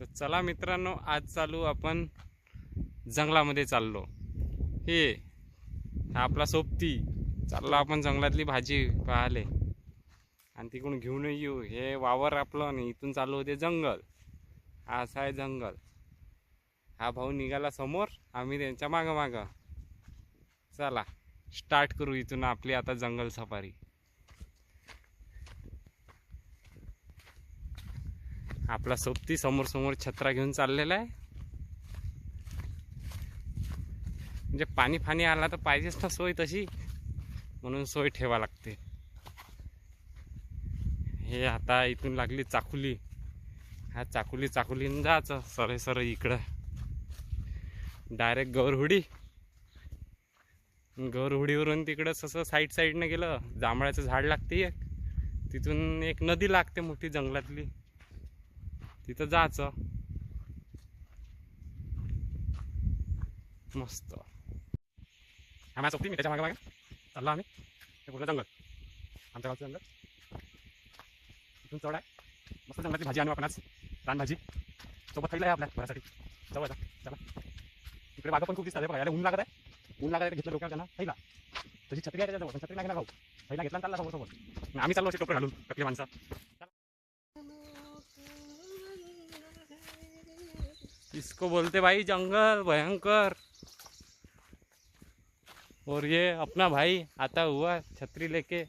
तर चला मित्रांनो आज चालू आपण जंगलामध्ये चाललो. हे आपला सोबती. चाललो आपण जंगलातली भाजी पाहाले आणि तिकडून घेऊन येऊ. हे वावर आपलं आणि इथून चालू होते जंगल. हा असं आहे जंगल. हा भाऊ निघाला समोर. आम्ही त्यांच्या मागं मागं. चला स्टार्ट करू इथून आपली आता जंगल सफारी. आपला सोबती समोर समोर छत्रा घेऊन चाललेला आहे. म्हणजे पाणी फाणी आला तर पाहिजेच ना सोय तशी. म्हणून सोय ठेवा लागते. हे आता इथून लागली चाकुली. हा चाकुली चाकुलीनं जायचं. सरळ सर इकडं. डायरेक्ट गौरहुडी. गौरहुडीवरून तिकडं तसं साईड साईडनं गेलं. जांभळाचं झाड लागते एक. तिथून एक नदी लागते मोठी जंगलातली. तिथं जायचं. मस्त. आम्हाला सोबती मी त्याच्यामागे मागे. चाललो आम्ही. ते पूर्ण जंगल? आमच्या गावचं जंगल. इथून चढ आहे. मस्त जंगलाची भाजी आणू आपण आज. रानभाजी. सोबत खायला आहे आपल्या घरासाठी. जवळ जा चला. इकडे मागं पण खूप दिसतात. बघा याला ऊन लागत आहे. ऊन लागत आहे घेतलं डोक्यावर त्यांना. खायला. तशी छत्री आहे त्याच्याजवळ पण छत्री नाही भाऊ? खायला घेतला आणि चालला समोर सोबत आम्ही चाललो असे टोपे घालून टकली माणसा. इसको बोलते भाई जंगल भयंकर। और ये अपना भाई आता हुआ छत्री लेके।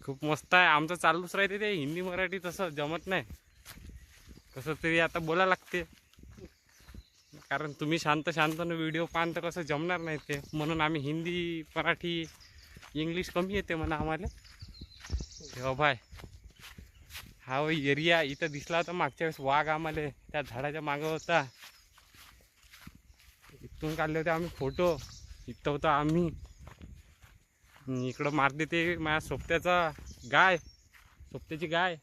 खूप मस्त आहे. आमचं चालूच राहते ते. हिंदी मराठी तसं जमत नाही. कसं तरी आता बोला लागते. कारण तुम्ही शांत शांतनं व्हिडिओ पाहन तर कसं जमणार नाही ते. म्हणून आम्ही हिंदी मराठी इंग्लिश कमी येते म्हणा आम्हाला. हो बाय हा एरिया इथं दिसला होता मागच्या वेळेस वाघ आम्हाला त्या झाडाच्या मागं होता. इथून काढले होते आम्ही फोटो इथं होतो आम्ही. इकडं मारते ते माझ्या सोबत्याचा गाय सोबत्याची गाय.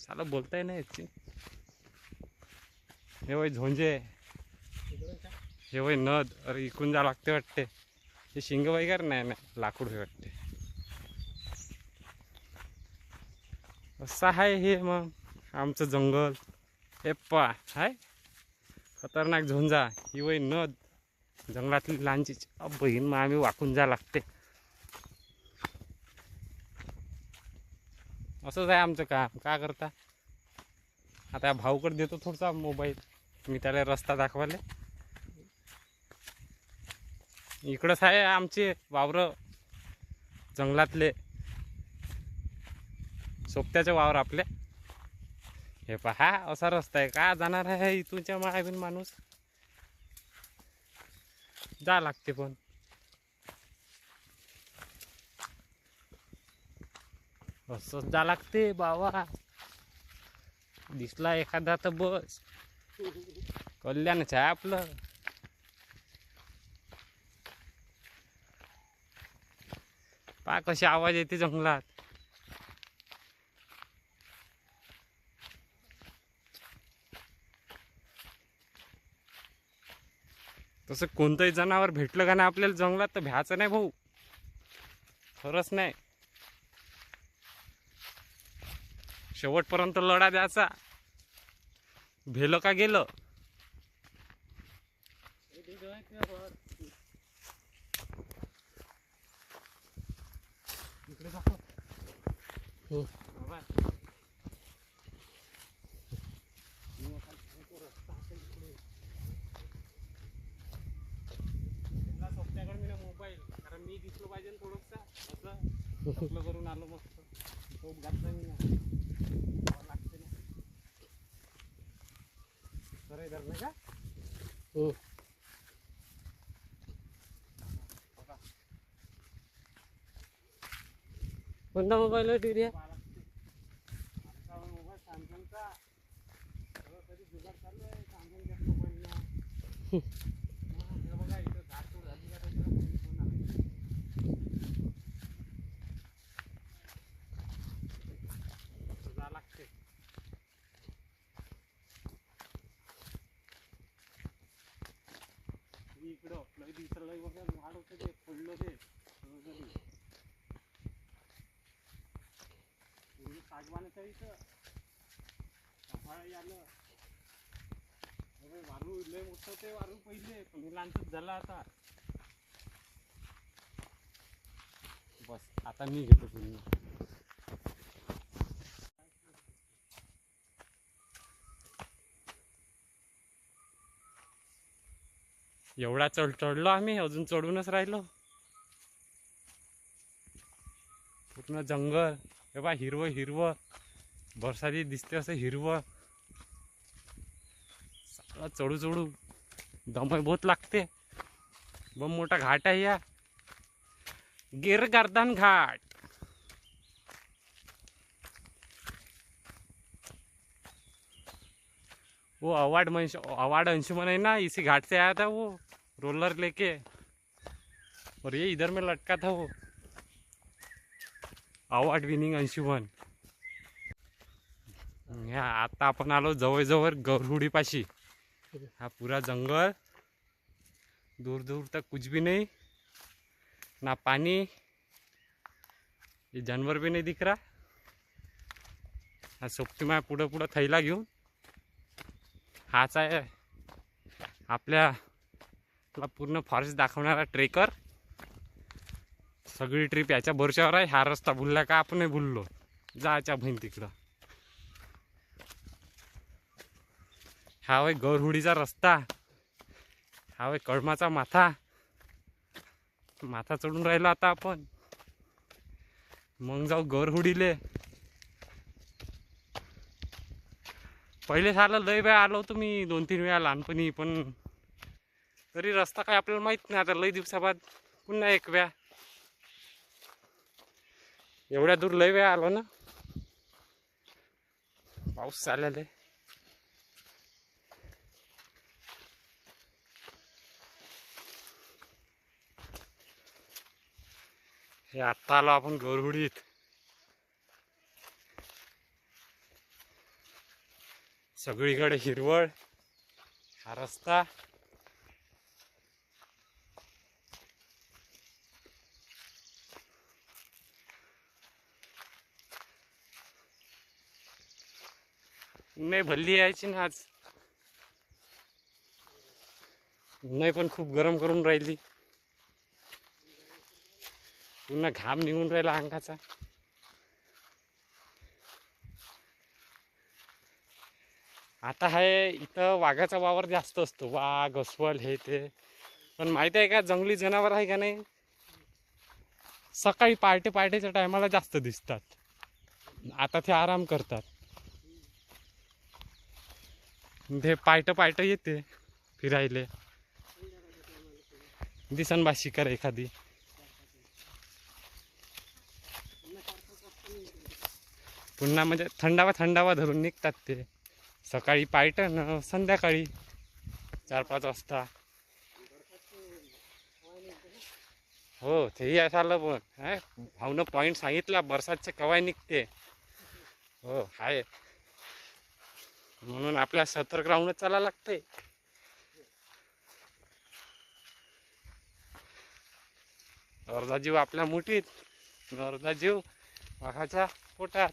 चाला बोलताय ना याची. हे वय झोंजे. हे वय नद. अरे इकून जा लागते वाटते हे शिंग वगैरे नाही नाही लाकूड हे वाटते असं आहे हे मग. आमचं जंगल. हे पा हाय. खतरनाक झोंजा. ही वय नद. जंगलातली लांची बहीण मग आम्ही वाकून जा लागते. असंच आहे आमचं काम. का करता? आता भाऊकडे देतो थोडसा मोबाईल. मी त्याला रस्ता दाखवाले इकडंच आहे आमचे वावर. जंगलातले. सोबत्याचे वावर आपले हे पहा असा रस्ता आहे. का जाणार आहे इथूनच्या मागून माणूस? जा लागते पण. असंच जा लागते बाबा. दिसला एखादा तर बस. कल्याणच आहे आपलं. पा कशी आवाज येते जंगलात. तसं कोणतंही जनावर भेटलं का नाही आपल्याला जंगलात तर भ्याचं नाही भाऊ. खरंच नाही. शेवटपर्यंत लढा द्यायचा. भेलं का गेलं इकडे दाखव. बाबा. घेतला सोबत्याकडे मी मोबाईल पाहिजे थोडंसं. असं करून आलो मस्त. घातला मी लागते ना. का? बघा. कोणता मोबाईल आहे टिरिया. आमचा मोबाईल सॅमसंगचा कधी जुगाड चालू आहे. सॅमसंगच्या मोबाईलला हा, हे बघा इथं झाडतोड झाली का त्याच्यावर कोणी फोन आला. असं जावं लागते मी इकडं लय दिवसाला लय वगैरे झाड होतं ते पडलं ते सगळं झाली. पूर्ण सागवानाचं आहे इथं वारू लय मोठं ते वारू पहिले पण हे लहानच झाला आता बस आता मी एवढा चढ चढलो आम्ही अजून चढूनच राहिलो. पूर्ण जंगल. हे बा हिरवं हिरवं. बरसाती दिसते असं हिरवं. चढू चढू. दमय बहुत लागते. बम मोठा घाट आहे या. गिरगर्दन घाट. वो अवार्ड मंश अवार्ड अंशुमन है ना इसी घाट से आया था वो रोलर लेके। और ये इधर में लटका था वो। अवार्ड विनिंग अंशुमन ह्या आता आपण आलो जवळजवळ गौरहुडीपाशी हा पुरा जंगल। दूर दूर तक कुछ भी नहीं। ना पानी ये जानवर भी नहीं दिख रहा। हा सोबती माया पुढं पुढं थैला घेऊन। हाच आहे. आपल्या पूर्ण फॉरेस्ट दाखवणारा ट्रेकर सगळी ट्रिप याच्या भरच्यावर आहे. हा रस्ता भुलला का आपण भुललो. जायच्या बहीण तिकडं. हा होय गौरहुडीचा रस्ता. हा वय कळमाचा माथा. माथा चढून राहिलो आता आपण. मग जाऊ गौरहुडीले. पहिले साला लय वेळा आलो होतो मी दोन तीन वेळा लहानपणी पण तरी रस्ता काय आपल्याला माहीत नाही. आता लय दिवसाबाद पुन्हा एक वेळा. एवढ्या दूर लय वेळा आलो ना. पाऊस चालेल आहे. हे आत्ता आलो आपण गरुडीत सगळीकडे हिरवळ हा रस्ता. नाही भल्ली यायची ना आज. नाही पण खूप गरम करून राहिली. पुन्हा घाम निघून राहिला अंगाचा. आता आहे इथं वाघाचा वावर जास्त असतो. वाघ अस्वल हे ते. पण माहिती आहे का जंगली जनावर आहे का नाही सकाळी पहाटे पहाटेच्या टायमाला जास्त दिसतात. आता ते आराम करतात. ते पायट पायट येते फिरायले. दिसन बा शिकार एखादी. पुन्हा म्हणजे थंडावा थंडावा धरून निघतात ते. सकाळी पायट संध्याकाळी चार पाच वाजता. हो तेही असं पण. हाय भाऊनं पॉईंट सांगितला बरसातचे कवाय निघते. हो आहे म्हणून आपल्या सतर्क राहूनच चाला लागते अर्धा जीव आपल्या मुठीत अर्धा जीव वाघाच्या पोटात.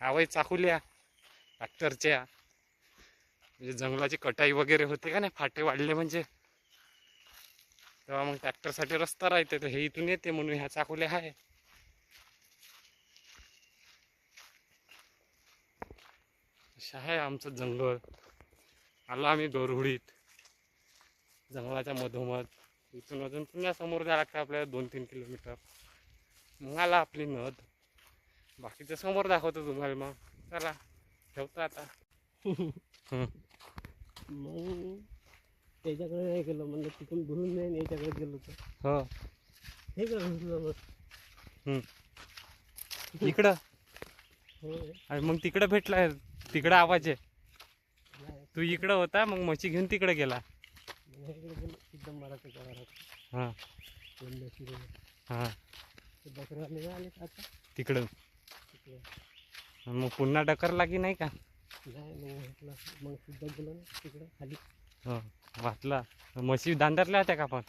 आवय चाकुल्या. ट्रॅक्टरच्या म्हणजे जंगलाची कटाई वगैरे होते का नाही फाटे वाढले म्हणजे. तेव्हा मग ट्रॅक्टरसाठी रस्ता राहते तर हे इथून येते म्हणून ह्या चाकुल्या आहे. अशा आहे आमचं जंगल. आलो आम्ही गरुडीत जंगलाच्या मधोमध. इथून अजून पुन्हा समोर जायला लागतं आपल्याला दोन तीन किलोमीटर. मग आला आपली नद. बाकीचं समोर दाखवतो तुम्हाला मग. चला. ठेवतो आता. हं. मग त्याच्याकडे नाही गेलो म्हणजे तिथून भरून नाही याच्याकडे गेलो तर. हो. हे गेलो मग? इकडं. हो आणि मग तिकडं भेटला तिकडं आवाज आहे. नाही तू इकडं होता मग म्हशी घेऊन तिकडे गेला. हे एकदम करायला हां. हां. तिकडं. तिकडे. मग पुन्हा डकर लागी नाही का? नाही मग म्हटलं मग सुद्धा गेलो ना तिकडे खाली. हो वाचला म्हशी दांडरल्या होत्या का पण?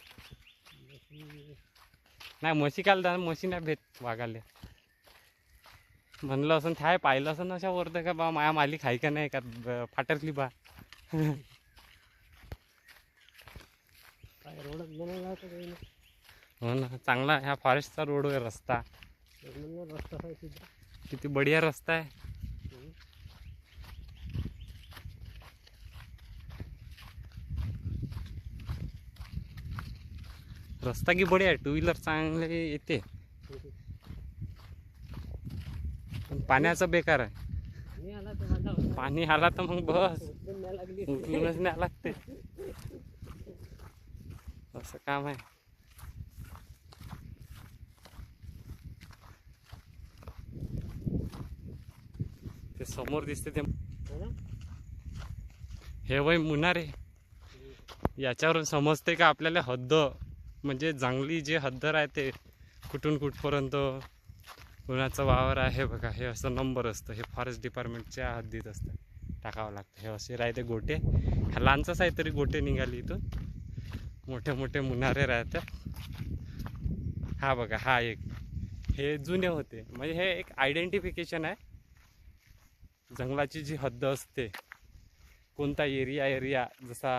नाही म्हशी काल दा म्हशी नाही भेट वागाले म्हणलं असं थाय पाहिलं असं अशा वरतं का बा माया मालिक आहे का नाही का? फाटकली बा. काय रोडच बनवला होता काही नाही हो ना चांगला. ह्या फॉरेस्टचा रोड आहे रस्ता. रस्ता आहे सुद्धा किती बढिया रस्ता आहे. रस्ता की बढिया आहे. टू व्हीलर चांगले येते. पण पाण्याचं बेकार आहे. पाणी आला तर मग बस. उचलूनच न्यावं लागते. असं काम आहे. ते समोर दिसते ते. हो? हे वय मुनारे याच्यावरून समजते का आपल्याला हद्द? म्हणजे चांगली जे हद्द राहते कुठून कुठपर्यंत कुणाचं वावर आहे बघा हे असं नंबर असतं. हे फॉरेस्ट डिपार्टमेंटच्या हद्दीत असतं. टाकावं लागतं. हे असे राहते गोटे. हा लहानचाच आहे तरी गोटे निघाली इथून. मोठे मोठे मुनारे राहतात. हा बघा हा एक. हे जुने होते. म्हणजे हे एक आयडेंटिफिकेशन आहे. जंगलाची जी हद्द असते कोणता एरिया एरिया जसा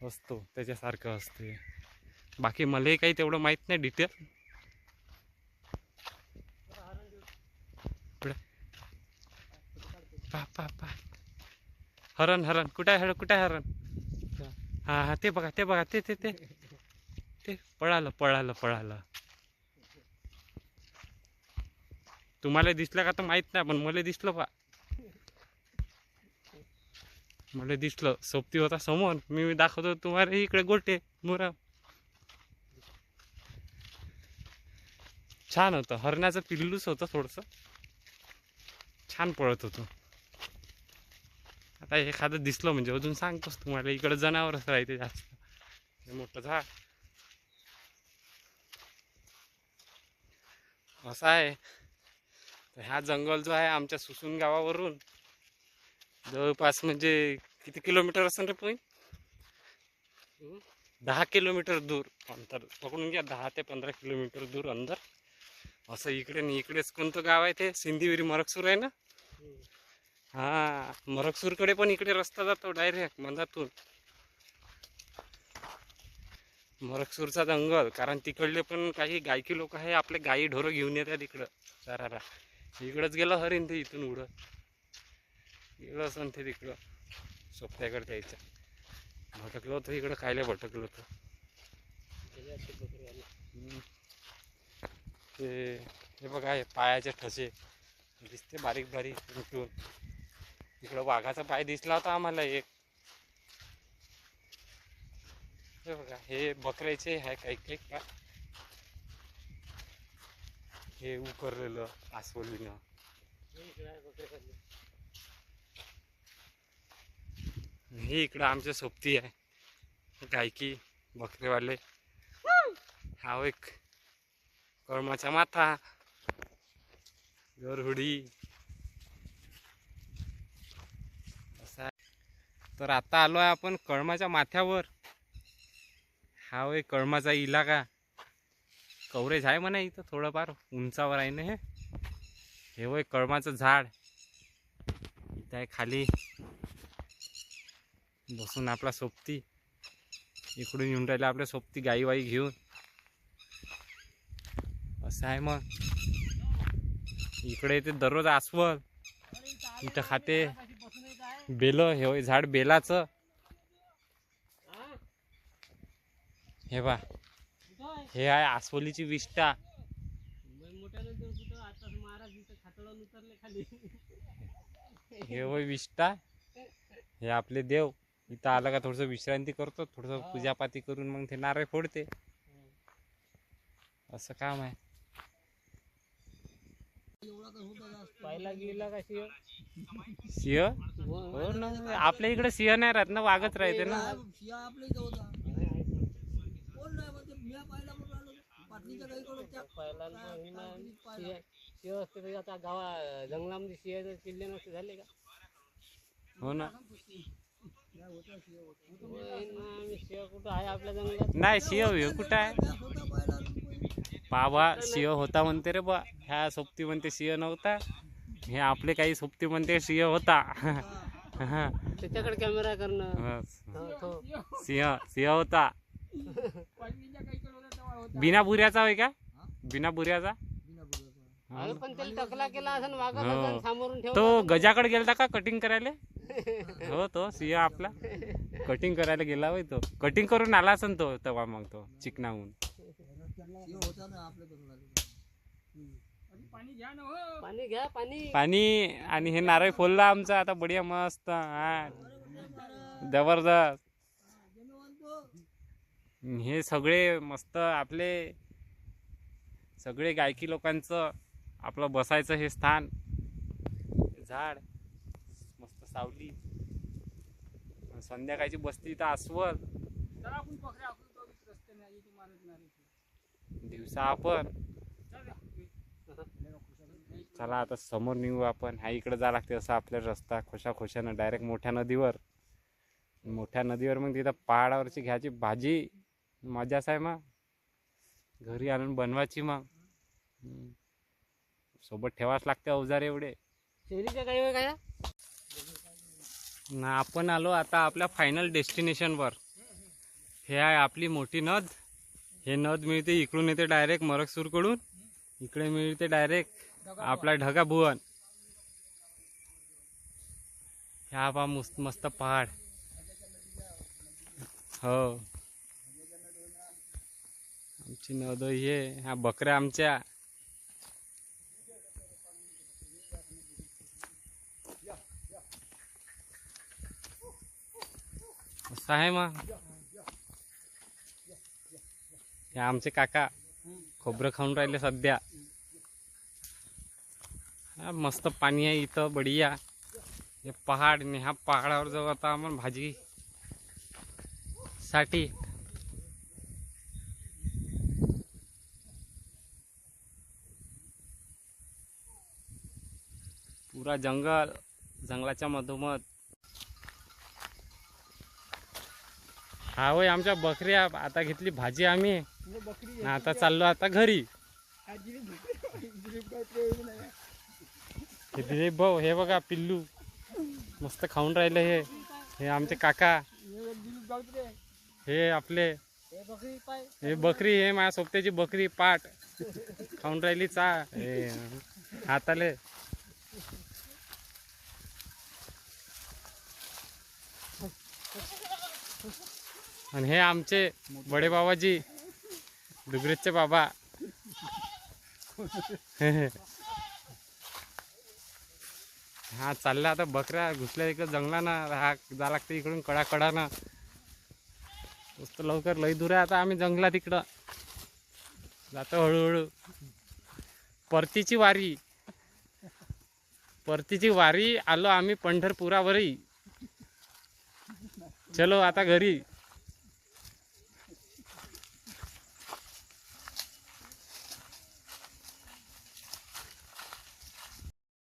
असतो त्याच्यासारखं असते. बाकी मलाही काही तेवढं माहीत नाही डिटेल पा पा पा. हरण हरण. कुठं आहे हरण? कुठं आहे हरण? हां हां. ते बघा ते बघा. ते ते ते. ते. पळालं पळालं पळालं. तुम्हाला दिसलं का तर माहीत नाही पण मला दिसलं पा मला दिसलं. सोबती होता समोर. मी दाखवतो तुम्हाला इकडे गोटे. मुरा छान होतं. हरण्याचं पिल्लूच होतं थोडंसं. छान पळत होतो. आता एखादं दिसलं म्हणजे अजून सांगतोस तुम्हाला. इकडे जनावरच राहते जास्त. हे मोठं झाड. असं आहे. तर हा जंगल जो आहे आमच्या सुसून गावावरून जवळपास म्हणजे किती किलोमीटर असेल रे पॉईंट दहा किलोमीटर दूर अंतर. पकडून घ्या दहा ते पंधरा किलोमीटर दूर अंदर असं इकडे आणि इकडेच कोणतं गाव आहे ते? सिंधीविरी मरकसूर आहे ना. हा मरकसूरकडे पण इकडे रस्ता जातो डायरेक्ट मंदातून मरकसूरचा जंगल कारण तिकडले पण काही गायकी लोक आहे आपले गाई ढोरं घेऊन येतात इकडं चाराला इकडंच गेला हरिण ते इथून उडत इकडं असं ते तिकडं. सोपत्याकडे द्यायचं भटकलो होतं इकडं खायला भटकलो होतं. ते हे बघा हे पायाचे ठसे. दिसते बारीक बारीक उठून. इकडं वाघाचा पाय दिसला होता आम्हाला एक. हे बघा हे बकऱ्याचे आहे काही काही का हे उकरलेलं आसवलीनं हे इकडं आमच्या सोबती आहे. गायकी बकरेवाले. हा एक कळमाचा माथा गरहुडी असा आहे. तर आता आलो आहे आपण कळमाच्या माथ्यावर. हा एक कळमाचा इलाका. कवरेज आहे म्हणा इथं थोडंफार उंचावर आहे ना हे हे होय कळमाचं झाड. इथं आहे खाली. बसून आपला सोबती. इकडून येऊन राहिला आपल्या सोबती गाई वाई घेऊन. असं आहे मग. इकडे येते दररोज आसवल इथं खाते. बेल हे होय झाड बेलाचं. हे बा हे आहे उतरले खाली हे होय विष्टा हे आपले देव. इथं आलं का थोडस विश्रांती करतो थोडस पूजापाती करून मग ते नारळ फोडते. असं काम आहे. पाहिला गेला का सिंह? हो ना आपल्या इकडे सिंह नाही राहत ना वाघच राहते ना. पहिला असते तरी आता गावा जंगलामध्ये शिव किल्ले नसते झाले का हो? ना होय ना, आम्ही शिव कुठं आहे आपल्या जंगलात नाही सिंह हे कुठं आहे बाबा सिंह होता म्हणते रे बा ह्या सोबती म्हणते सिंह नव्हता. हे आपले काही सोबती म्हणते सिंह होता. त्याच्याकडे कॅमेरा करणं. हो, तो सिंह सिंह होता. बिना बुऱ्याचा होय का? बिना बुऱ्याचा अरे पण त्याला टकला केला असं वाघ हो. सामोरून ठेव तो गजाकडे गेलता का कटिंग करायला? हो तो सिंह आपला. कटिंग करायला गेला होय तो. कटिंग करून आला असन तो तेव्हा मग तो चिकनाहून पाणी घ्या पाणी. पाणी आणि हे नारळ फोडला आमचा. आता बढिया मस्त. हा. जबरदस्त. हे सगळे मस्त आपले सगळे गायकी लोकांचं आपलं बसायचं हे स्थान. झाड मस्त सावली. संध्याकाळची बसती तर अस्वल. दिवसा आपण. चला. आता समोर निघू आपण. ह्या इकडे जा लागते असं आपल्या रस्ता खोशा खोशानं डायरेक्ट मोठ्या नदीवर. मोठ्या नदीवर मग तिथं पहाडावरची घ्यायची भाजी. मजाच आहे मग घरी आणून बनवायची मग. सोबत ठेवाच लागते अवजार एवढे. शेरीच्या काही वेळ काय ना आपण आलो आता आपल्या फायनल डेस्टिनेशनवर हे आहे आपली मोठी नद. हे नद मिळते इकडून येते डायरेक्ट मरकसूरकडून. इकडे मिळते डायरेक्ट आपला ढगा भुवन. ह्या बा मस्त मस्त पहाड. हो. आमची नद हे ह्या बकऱ्या आमच्या. असं आहे मग. हे आमचे काका खोबरं खाऊन राहिले सध्या. हा, मस्त पाणी आहे इथं बढिया. हे पहाड आणि ह्या पहाडावर जाऊ आता आम्हाला भाजी साठी. पुरा जंगल जंगलाच्या मधोमध. हा होय आमच्या बकऱ्या. आता घेतली भाजी आम्ही. आता चाललो आता घरी. हे दिलीप भाऊ हे बघा पिल्लू. मस्त खाऊन राहिले हे. हे आमचे काका. हे आपले. हे बकरी हे माझ्या सोबत्याची बकरी पाट. खाऊन राहिली चा. हे. हाताले. आणि हे आमचे बडे बाबाजी डुगरेजचे बाबा. हा चालला आता बकऱ्या घुसल्या इकडं जंगलानं हा जा लागते इकडून कडा कडानं मस्त लवकर लई दूर आहे आता आम्ही जंगलात इकडं. जातो हळूहळू. परतीची वारी. परतीची वारी आलो आम्ही पंढरपुरावरही. चलो आता घरी.